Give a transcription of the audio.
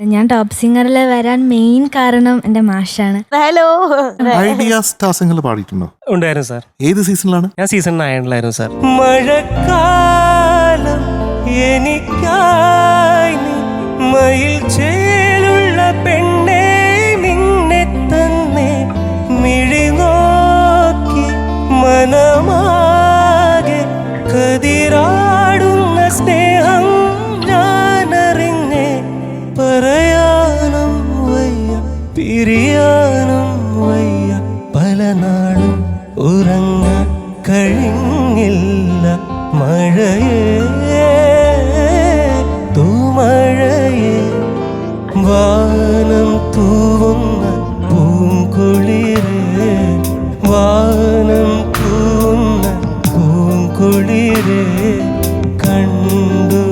ഞാൻ ടോപ്പ് സിംഗറിൽ വരാൻ മെയിൻ കാരണം എന്റെ മാഷാണ്. ഹലോ. ഐഡിയ സ്റ്റാർ സിംഗറിൽ പാടിയിട്ടുണ്ടോ? ഉണ്ടായിരുന്നു സാർ. ഏത് സീസണിലാണ് ഞാൻ സീസൺ നയനിലായിരുന്നു സാർ. മഴക്കാലം എനിക്കായി തിരിയാനും വയ്യ. പല നാളും ഉറങ്ങ കഴിഞ്ഞില്ല. മഴയേ തൂമഴയേ. വാനം തൂവുന്ന പൂങ്കുളിരേ. വാനം തൂവുന്ന പൂങ്കുളിരേ. കണ്ടു